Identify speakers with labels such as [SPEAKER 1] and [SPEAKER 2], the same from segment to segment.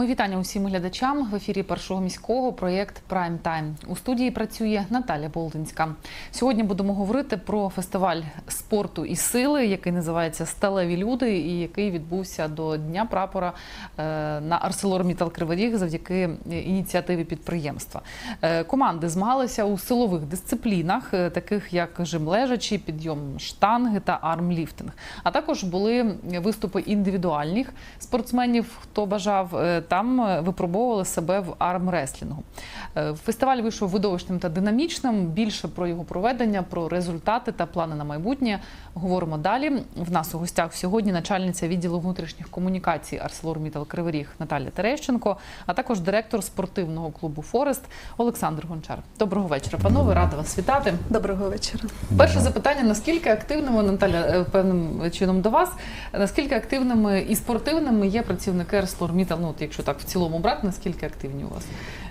[SPEAKER 1] Мої вітання усім глядачам в ефірі першого міського проєкт Прайм Тайм. У студії працює Наталя Болдинська. Сьогодні будемо говорити про фестиваль спорту і сили, який називається Сталеві люди, і який відбувся до Дня прапора е, на ArcelorMittal Кривий завдяки ініціативі підприємства. Е, Команди змагалися у силових дисциплінах, е, таких як жим лежачі, підйом штанги та армліфтинг. А також були виступи індивідуальних спортсменів, хто бажав. Там е, випробовували себе в армреслінгу. Е, Фестиваль вийшов видовищним та динамічним. Більше про його проведення, про результати та плани на майбутнє говоримо далі. В нас у гостях сьогодні начальниця відділу внутрішніх комунікацій ArcelorMittal Кривий Ріг Наталя Терещенко, а також директор спортивного клубу Форест Олександр Гончар. Доброго вечора, панове. Рада вас вітати.
[SPEAKER 2] Доброго вечора.
[SPEAKER 1] Перше запитання: наскільки активними Наталя е, певним чином до вас? Наскільки активними і спортивними є працівники ArcelorMittal? Ну, от якщо так в цілому брати, наскільки активні у вас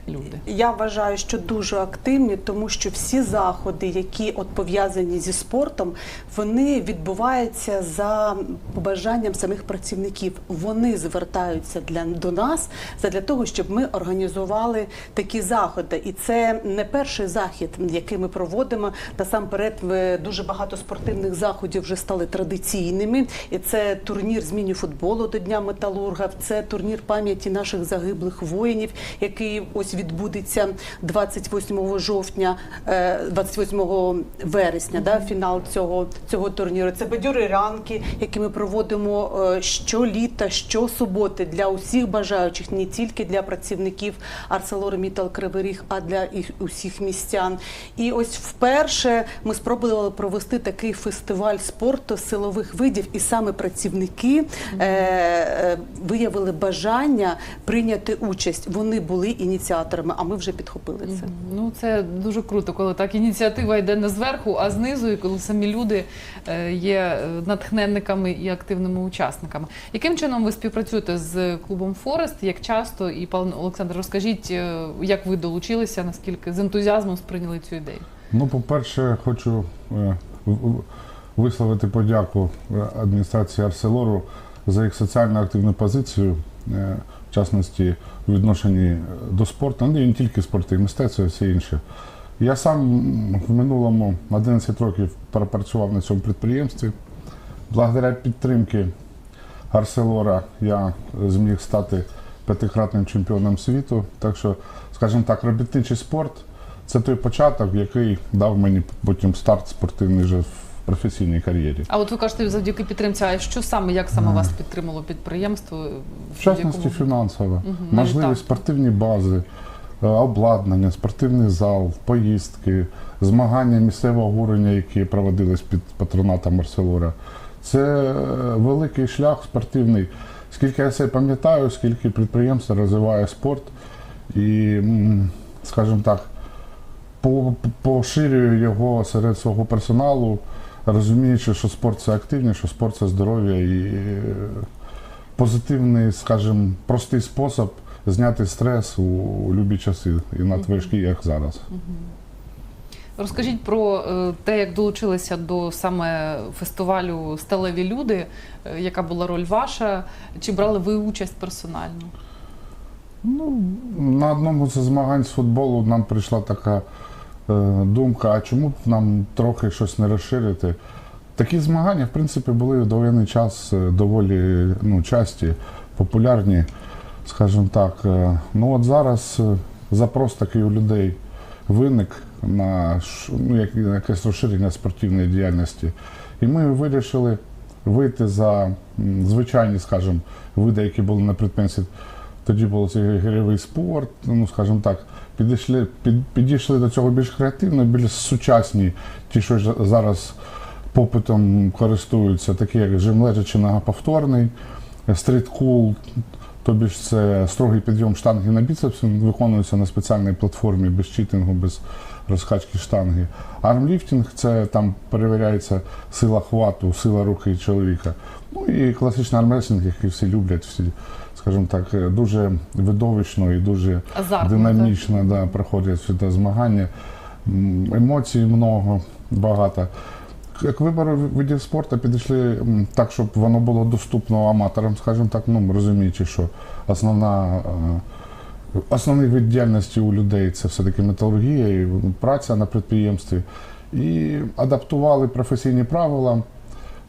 [SPEAKER 1] люди?
[SPEAKER 2] Я вважаю, що дуже активні, тому що всі заходи, які от пов'язані зі спортом, вони відбуваються за побажанням самих працівників. Вони звертаються для до нас для того, щоб ми організували такі заходи. І це не перший захід, який ми проводимо. Насамперед, дуже багато спортивних заходів вже стали традиційними. І це турнір з міні-футболу до Дня металурга, це турнір пам'яті наших загиблих воїнів, який ось відбудеться 28 жовтня, е, 28 вересня. Да, фінал цього цього турніру. Це бадьори ранки, які ми проводимо е, щоліта, щосуботи для усіх бажаючих, не тільки для працівників ArcelorMittal Кривий Ріг, а для усіх містян. І ось вперше ми спробували провести такий фестиваль спорту силових видів, і саме працівники е, е, виявили бажання прийняти участь. Вони були ініціаторами, а ми вже підхопили це.
[SPEAKER 1] Ну це дуже круто, коли так ініціатива йде не зверху, а знизу, і коли самі люди е, є е, натхненниками і активними учасниками. Яким чином ви співпрацюєте з клубом Форест? Як часто? І пан Олександр, розкажіть, е, як ви долучилися, наскільки з ентузіазмом сприйняли цю ідею?
[SPEAKER 3] Ну, по-перше, хочу висловити подяку адміністрації Арселору за їх соціально активну позицію, в частності у відношенні е, до спорту, ну не тільки спорту, і мистецтво, і все інше. Я сам в минулому 11 років пропрацював на цьому підприємстві. Благодаря підтримки Арселора я зміг стати п'ятикратним чемпіоном світу. Так що, скажімо так, робітничий спорт це той початок, який дав мені потім старт спортивний вже в професійній кар'єрі.
[SPEAKER 1] А от ви кажете, завдяки підтримці, а що саме, як саме вас підтримало підприємство?
[SPEAKER 3] В частності фінансово,
[SPEAKER 1] так.
[SPEAKER 3] можливість спортивні бази, е, обладнання, спортивний зал, поїздки, змагання місцевого гурення, які проводились під патронатом Арселора. Це е, великий шлях спортивний. Скільки я себе пам'ятаю, скільки підприємство розвиває спорт і, скажімо так, по- поширює його серед свого персоналу, розуміючи, що спорт це активність, що спорт це здоров'я і е, позитивний, скажімо, простий спосіб зняти стрес у, у любі часи і надважкі, як зараз.
[SPEAKER 1] Розкажіть про е, те, як долучилися до саме фестивалю Сталеві люди, е, яка була роль ваша, чи брали ви участь персонально?
[SPEAKER 3] Ну, на одному з змагань з футболу нам прийшла така думка, а чому б нам трохи щось не розширити? Такі змагання, в принципі, були в довоєнний час е, доволі ну, часті, популярні, скажімо так. Е, Ну от зараз е, запрос такий у людей виник на ну, якесь розширення спортивної діяльності. І ми вирішили вийти за звичайні, скажімо, види, які були на підприємстві. Тоді був цей гірьовий спорт, ну скажімо так, підійшли, під, підійшли до цього більш креативно, більш сучасні, ті, що зараз попитом користуються, такі як жим лежачий ногоповторний, стріткул, тобі ж це строгий підйом штанги на біцепс, він виконується на спеціальній платформі без читингу, без розкачки штанги. Армліфтинг це там перевіряється сила хвату, сила руки чоловіка. Ну і класичний армреслінг, який всі люблять, всі, скажімо так, дуже видовищно і дуже
[SPEAKER 1] Азартно,
[SPEAKER 3] динамічно да, проходять те змагання. Емоцій много, багато. як вибори видів спорту підійшли так, щоб воно було доступно аматорам, скажімо так, ну розуміючи, що основна. е, Основний вид діяльності у людей це все-таки металургія і праця на підприємстві. І адаптували професійні правила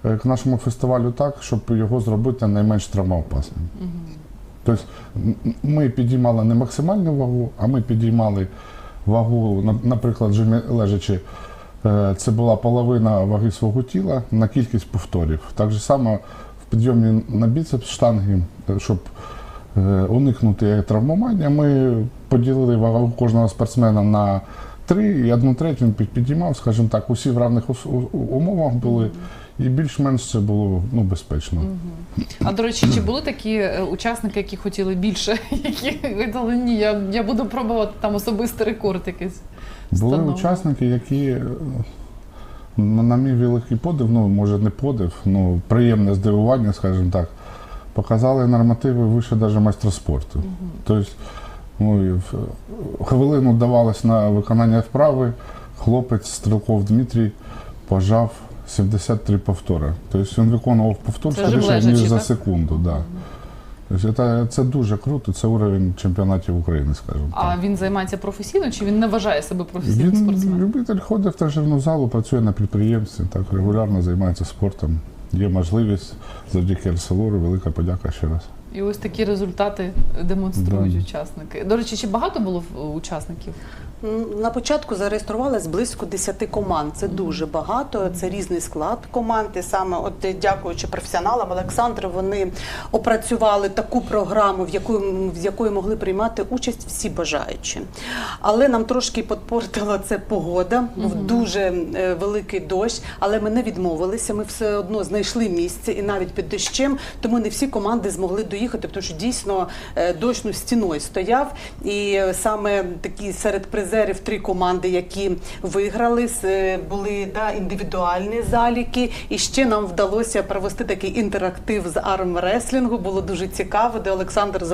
[SPEAKER 3] е, к нашому фестивалю так, щоб його зробити найменш травмоопасним. Тобто ми підіймали не максимальну вагу, а ми підіймали вагу, наприклад, лежачи, е, це була половина ваги свого тіла на кількість повторів. Так само в підйомі на біцепс штанги, е, щоб е, уникнути травмування, ми поділили вагу кожного спортсмена на три, і одну третю він підіймав, скажімо так, усі в равних умовах були, і більш-менш це було ну, безпечно.
[SPEAKER 1] А до речі, чи були такі е, учасники, які хотіли більше, які казали, ні, я, я буду пробувати там особистий рекорд якийсь.
[SPEAKER 3] Були учасники, які, е, на мій великий подив, ну може не подив, ну приємне здивування, скажімо так, показали нормативи вище навіть майстра спорту. Тобто ну, хвилину давалось на виконання вправи, хлопець Стрілков Дмитрій пожав 73 повтори. Тобто він виконував повтор
[SPEAKER 1] Це
[SPEAKER 3] скоріше, ніж за секунду. Да. Тобто це, це дуже круто, це уровень чемпіонатів України, скажімо так.
[SPEAKER 1] А він займається професійно, чи він не вважає себе професійним
[SPEAKER 3] Він
[SPEAKER 1] спортсменом?
[SPEAKER 3] любитель ходить в тренажерну залу, працює на підприємстві, так регулярно займається спортом. Є можливість завдяки Арселору. Велика подяка ще раз.
[SPEAKER 1] І ось такі результати демонструють
[SPEAKER 3] Да.
[SPEAKER 1] учасники. До речі, чи багато було е, учасників?
[SPEAKER 2] На початку зареєструвалось близько 10 команд. Це дуже багато. Це різний склад команд. І саме, от е, дякуючи професіоналам Олександру, вони опрацювали таку програму, в якої в якої могли приймати участь всі бажаючі. Але нам трошки підпортила це погода. Був дуже е, великий дощ, але ми не відмовилися. Ми все одно знайшли місце і навіть під дощем, тому не всі команди змогли доїхати, тому що дійсно е, дощ ну, стіною стояв. І е, саме такі серед призерів три команди, які виграли, е, були да, індивідуальні заліки. І ще нам вдалося провести такий інтерактив з армреслінгу. Було дуже цікаво, де Олександр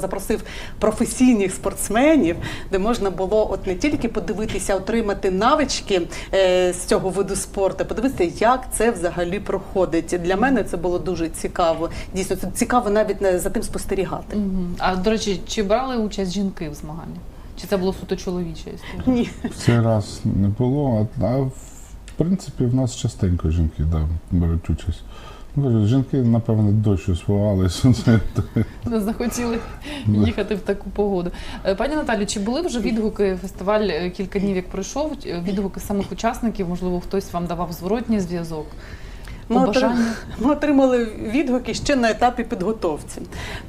[SPEAKER 2] запросив професійних спортсменів, де можна було от не тільки подивитися, отримати навички з цього виду спорту, подивитися, як це взагалі проходить. Для мене це було дуже цікаво. Дійсно, це цікаво навіть не за тим спостерігати.
[SPEAKER 1] Мгм. А до речі, чи брали участь жінки в змаганнях? Чи це було суто історія?
[SPEAKER 2] Ні.
[SPEAKER 3] В цей раз не було, а, а в принципі в нас частенько жінки да, беруть участь. Ну, жінки, напевно, дощу сховалися.
[SPEAKER 1] Не захотіли їхати в таку погоду. Е, Пані Наталю, чи були вже відгуки фестиваль е, кілька днів, як пройшов? Відгуки самих учасників? Можливо, хтось вам давав зворотній зв'язок?
[SPEAKER 2] Ми,
[SPEAKER 1] Побажання?
[SPEAKER 2] ми отримали відгуки ще на етапі підготовці,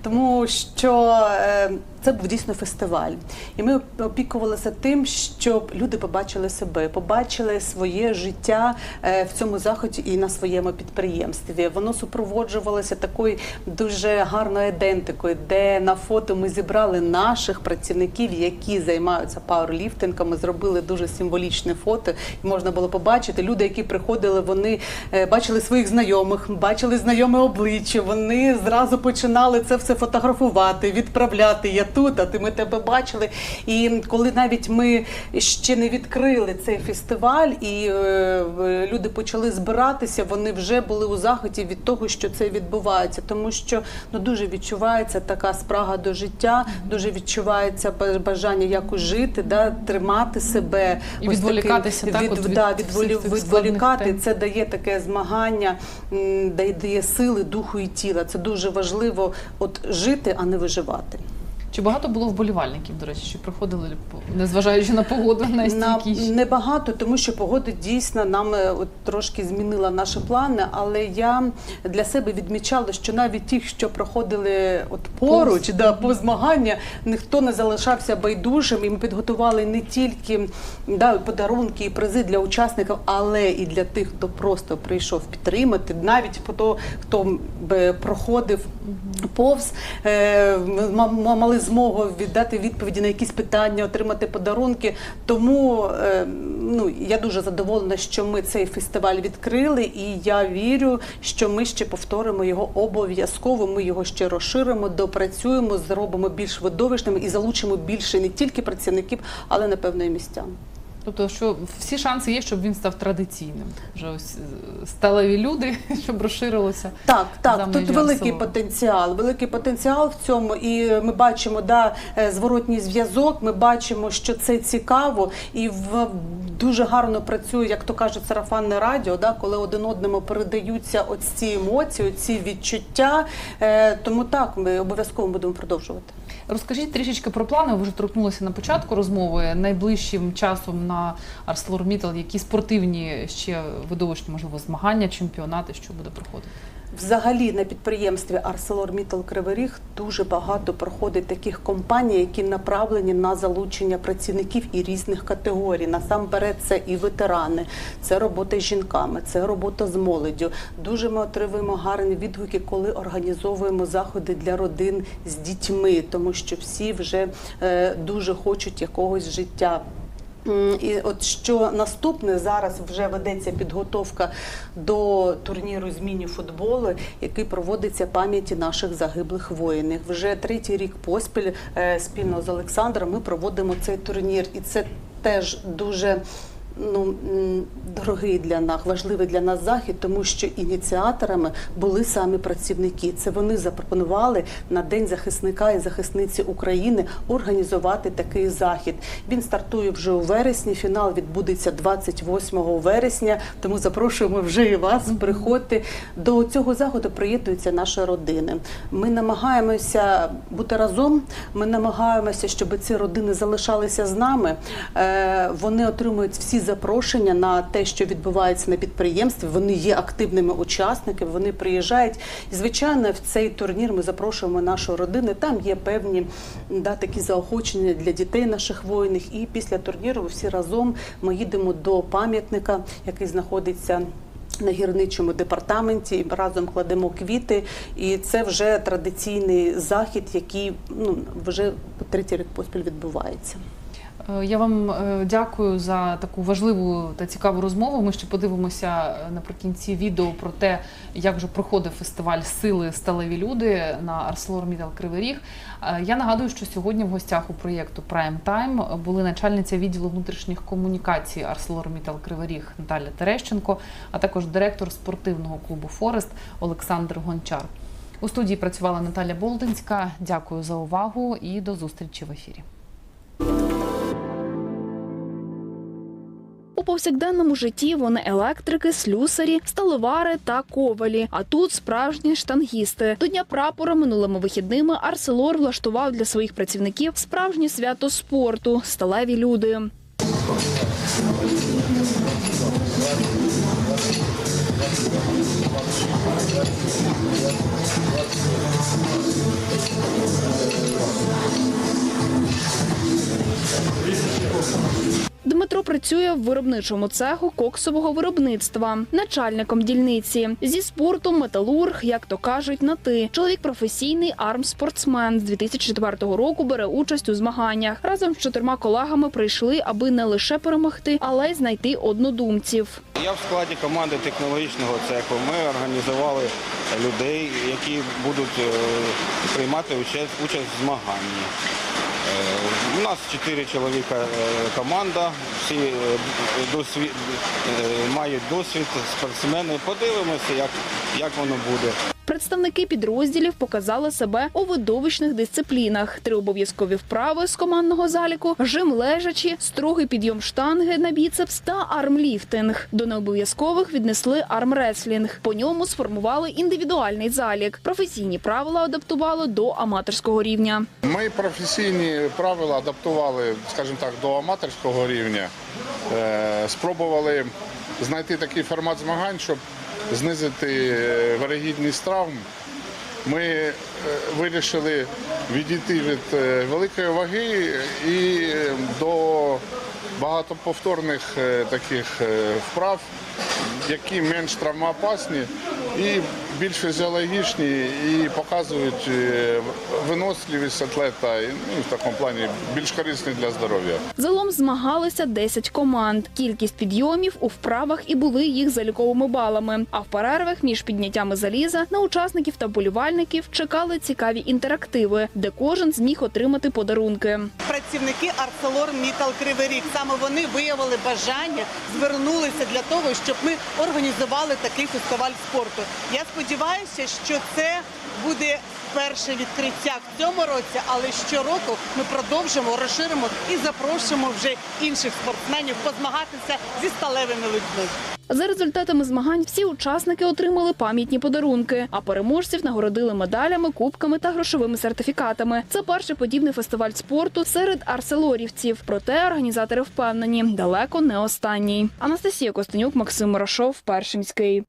[SPEAKER 2] тому що е, це був дійсно фестиваль, і ми опікувалися тим, щоб люди побачили себе, побачили своє життя е, в цьому заході і на своєму підприємстві. Воно супроводжувалося такою дуже гарною ідентикою, де на фото ми зібрали наших працівників, які займаються пауерліфтингом. Ми зробили дуже символічне фото, і можна було побачити. Люди, які приходили, вони е, бачили своїх знайомих, бачили знайоме обличчя. Вони зразу починали це все фотографувати, відправляти. Я тут, а ти ми тебе бачили. І коли навіть ми ще не відкрили цей фестиваль, і е, люди почали збиратися, вони вже були у захваті від того, що це відбувається, тому що ну дуже відчувається така спрага до життя, дуже відчувається бажання якось жити, да, тримати себе
[SPEAKER 1] І
[SPEAKER 2] Ось
[SPEAKER 1] відволікатися,
[SPEAKER 2] такий-
[SPEAKER 1] так, от від
[SPEAKER 2] да, відволі- відволікати. Це дає таке змагання, дає, дає сили духу і тіла. Це дуже важливо, от жити, а не виживати.
[SPEAKER 1] Чи багато було вболівальників, до речі, що приходили, незважаючи на погоду, на
[SPEAKER 2] На,
[SPEAKER 1] стійкість?
[SPEAKER 2] небагато, тому що погода дійсно нам е, от, трошки змінила наші плани, але я для себе відмічала, що навіть ті, що проходили от поруч,
[SPEAKER 1] Повз.
[SPEAKER 2] да, по змагання, ніхто не залишався байдужим, і ми підготували не тільки да, подарунки і призи для учасників, але і для тих, хто просто прийшов підтримати, навіть по то, хто б проходив повз, е, м- м- змогу віддати відповіді на якісь питання, отримати подарунки. Тому е, ну, я дуже задоволена, що ми цей фестиваль відкрили, і я вірю, що ми ще повторимо його обов'язково. Ми його ще розширимо, допрацюємо, зробимо більш видовищним і залучимо більше не тільки працівників, але напевно і містян.
[SPEAKER 1] Тобто, що всі шанси є, щоб він став традиційним. Вже ось е, сталеві люди, щоб розширилося.
[SPEAKER 2] Так, так, тут великий
[SPEAKER 1] Арселору.
[SPEAKER 2] потенціал. Великий потенціал в цьому, і ми бачимо да, е, зворотній зв'язок. Ми бачимо, що це цікаво і в дуже гарно працює, як то кажуть, сарафанне радіо, да, коли один одному передаються ось ці емоції, ці відчуття. Е, тому так, ми обов'язково будемо продовжувати.
[SPEAKER 1] Розкажіть трішечки про плани. Ви вже торкнулися на початку розмови. Найближчим часом на ArcelorMittal, які спортивні ще видовищні, можливо, змагання, чемпіонати, що буде проходити?
[SPEAKER 2] Взагалі на підприємстві ArcelorMittal Кривий Ріг дуже багато проходить таких компаній, які направлені на залучення працівників і різних категорій. Насамперед, це і ветерани, це робота з жінками, це робота з молоддю. Дуже ми отримуємо гарні відгуки, коли організовуємо заходи для родин з дітьми, тому що всі вже е, дуже хочуть якогось життя. І от що наступне зараз вже ведеться підготовка до турніру зміні міні-футболу, який проводиться пам'яті наших загиблих воїнів. Вже третій рік поспіль е, спільно з Олександром ми проводимо цей турнір, і це теж дуже. Ну дорогий для нас, важливий для нас захід, тому що ініціаторами були самі працівники. Це вони запропонували на День захисника і захисниці України організувати такий захід. Він стартує вже у вересні. Фінал відбудеться 28 вересня. Тому запрошуємо вже і вас. Приходьте до цього заходу. Приєднуються наші родини. Ми намагаємося бути разом. Ми намагаємося, щоб ці родини залишалися з нами. Е, Вони отримують всі запрошення на те, що відбувається на підприємстві. Вони є активними учасниками. Вони приїжджають. І звичайно, в цей турнір ми запрошуємо нашу родину. Там є певні да, такі заохочення для дітей наших воїнів. І після турніру всі разом ми їдемо до пам'ятника, який знаходиться. На гірничому департаменті разом кладемо квіти, і це вже традиційний захід, який ну вже третій рік поспіль відбувається.
[SPEAKER 1] Е, Я вам е, дякую за таку важливу та цікаву розмову. Ми ще подивимося е, наприкінці відео про те, як вже проходив фестиваль Сили сталеві люди на ArcelorMittal Кривий Ріг. Я нагадую, що сьогодні в гостях у проєкту Prime Time були начальниця відділу внутрішніх комунікацій ArcelorMittal Кривий Ріг Наталя Терещенко, а також директор спортивного клубу Форест Олександр Гончар. У студії працювала Наталя Болдинська. Дякую за увагу і до зустрічі в ефірі.
[SPEAKER 4] У повсякденному житті вони електрики, слюсарі, сталевари та ковалі. А тут справжні штангісти. До дня прапора минулими вихідними Арселор влаштував для своїх працівників справжнє свято спорту сталеві люди. Дмитро працює в виробничому цеху коксового виробництва, начальником дільниці. Зі спорту металург, як то кажуть, на ти. Чоловік професійний армспортсмен з 2004 року бере участь у змаганнях. Разом з чотирма колегами прийшли, аби не лише перемогти, але й знайти однодумців.
[SPEAKER 5] Я в складі команди технологічного цеху. Ми організували людей, які будуть е, приймати участь в змаганні. Е, У нас чотири чоловіка е, команда, всі е, досвід, мають досвід, спортсмени. Подивимося, як, як воно буде.
[SPEAKER 4] Представники підрозділів показали себе у видовищних дисциплінах: три обов'язкові вправи з командного заліку, жим лежачі, строгий підйом штанги на біцепс та армліфтинг. До необов'язкових віднесли армреслінг. По ньому сформували індивідуальний залік. Професійні правила адаптували до аматорського рівня.
[SPEAKER 3] Ми професійні правила адаптували, скажімо так, до аматорського рівня. Е, Спробували знайти такий формат змагань, щоб знизити варігідність травм. Ми е, вирішили відійти від е, великої ваги і е, до багатоповторних е, таких е, вправ, які менш травмоопасні і
[SPEAKER 6] більш фізіологічні і показують е, виносливість атлета, і, ну, в такому плані більш корисні для здоров'я.
[SPEAKER 4] Загалом змагалися 10 команд. Кількість підйомів у вправах і були їх заліковими балами. А в перервах між підняттями заліза на учасників та болівальників чекали цікаві інтерактиви, де кожен зміг отримати подарунки.
[SPEAKER 7] працівники Арселор Мітал Кривий Ріг. Саме вони виявили бажання, звернулися для того, щоб ми організували такий фестиваль спорту. Я сподіваюся, що це буде перше відкриття в цьому році, але щороку ми продовжимо, розширимо і запрошуємо вже інших спортсменів позмагатися зі сталевими людьми.
[SPEAKER 4] За результатами змагань всі учасники отримали пам'ятні подарунки, а переможців нагородили медалями, кубками та грошовими сертифікатами. Це перший подібний фестиваль спорту серед арселорівців. Проте організатори впевнені, далеко не останній. Анастасія Костенюк, Максим Морошов, Першимський.